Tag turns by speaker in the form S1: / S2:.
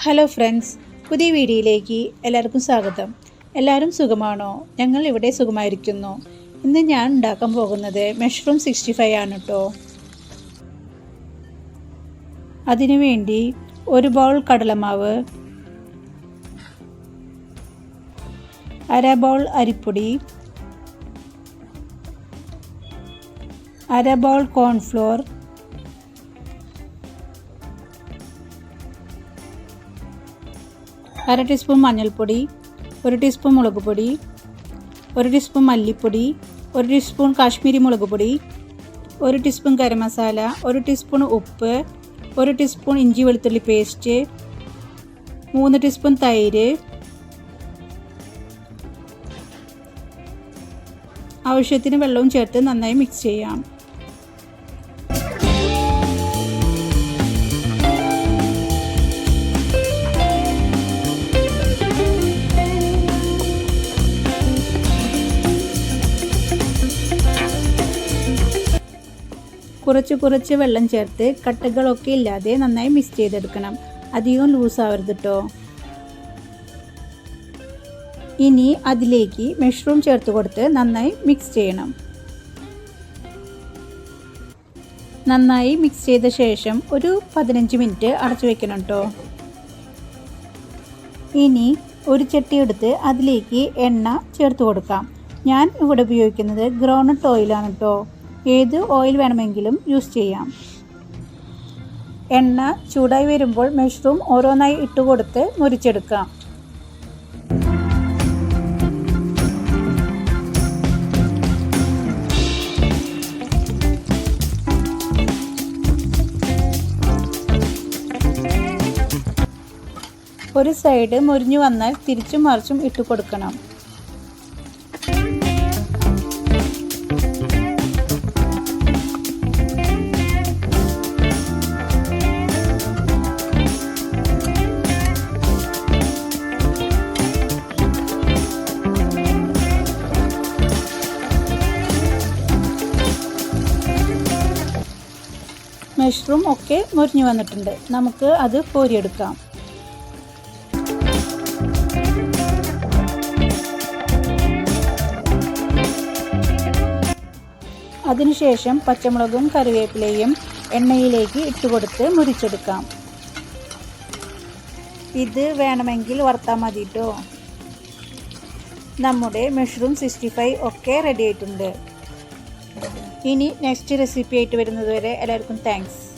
S1: Hello friends പുതിയ വീഡിയോയിലേക്ക് എല്ലാവർക്കും സ്വാഗതം. എല്ലാവരും സുഖമാണോ? ഞങ്ങൾ ഇവിടെ സുഖമായിരിക്കുന്നു. ഇന്ന് ഞാൻ ഉണ്ടാക്കാൻ പോകുന്നത് മഷ്റൂം സിക്സ്റ്റി ഫൈവ് ആണ് കേട്ടോ അതിനുവേണ്ടി ഒരു ബൗൾ കടലമാവ് അര ബൗൾ അരിപ്പൊടി അര ബൗൾ കോൺഫ്ലോർ അര ടീസ്പൂൺ മഞ്ഞൾപ്പൊടി ഒരു ടീസ്പൂൺ മുളക് പൊടി ഒരു ടീസ്പൂൺ മല്ലിപ്പൊടി ഒരു ടീസ്പൂൺ കാശ്മീരി മുളക് പൊടി ഒരു ടീസ്പൂൺ ഗരം മസാല ഒരു ടീസ്പൂൺ ഉപ്പ് ഒരു ടീസ്പൂൺ ഇഞ്ചി വെളുത്തുള്ളി പേസ്റ്റ് മൂന്ന് ടീസ്പൂൺ തൈര്. ആവശ്യത്തിന് വെള്ളവും ചേർത്ത് നന്നായി മിക്സ് ചെയ്യാം. കുറച്ച് കുറച്ച് വെള്ളം ചേർത്ത് കട്ടകളൊക്കെ ഇല്ലാതെ നന്നായി മിക്സ് ചെയ്തെടുക്കണം. അധികം ലൂസ് ആവരുത് കേട്ടോ ഇനി അതിലേക്ക് മഷ്റൂം ചേർത്ത് കൊടുത്ത് നന്നായി മിക്സ് ചെയ്യണം. നന്നായി മിക്സ് ചെയ്ത ശേഷം ഒരു പതിനഞ്ച് മിനിറ്റ് അടച്ചു വെക്കണം കേട്ടോ ഇനി ഒരു ചട്ടി എടുത്ത് അതിലേക്ക് എണ്ണ ചേർത്ത് കൊടുക്കാം. ഞാൻ ഇവിടെ ഉപയോഗിക്കുന്നത് ഗ്രൗണ്ട് ഓയിലാണ് കേട്ടോ ഏത് ഓയിൽ വേണമെങ്കിലും യൂസ് ചെയ്യാം. എണ്ണ ചൂടായി വരുമ്പോൾ മഷ്റൂം ഓരോന്നായി ഇട്ട് കൊടുത്ത് മുരിച്ചെടുക്കാം. ഒരു സൈഡ് മുരിഞ്ഞു വന്നാൽ തിരിച്ചും മറിച്ചും ഇട്ട് കൊടുക്കണം. മഷ്റൂം ഒക്കെ മുറിഞ്ഞു വന്നിട്ടുണ്ട്. നമുക്ക് അത് കോരിയെടുക്കാം. അതിനുശേഷം പച്ചമുളകും കറിവേപ്പിലയും എണ്ണയിലേക്ക് ഇട്ടുകൊടുത്ത് മുറിച്ചെടുക്കാം ഇത് വേണമെങ്കിൽ വറുത്താൽ മതി കേട്ടോ നമ്മുടെ മഷ്റൂം സിക്സ്റ്റി ഫൈവ് ഒക്കെ റെഡി ആയിട്ടുണ്ട്. ഇനി നെക്സ്റ്റ് റെസിപ്പി ആയിട്ട് വരുന്നത് വരെ എല്ലാവർക്കും താങ്ക്സ്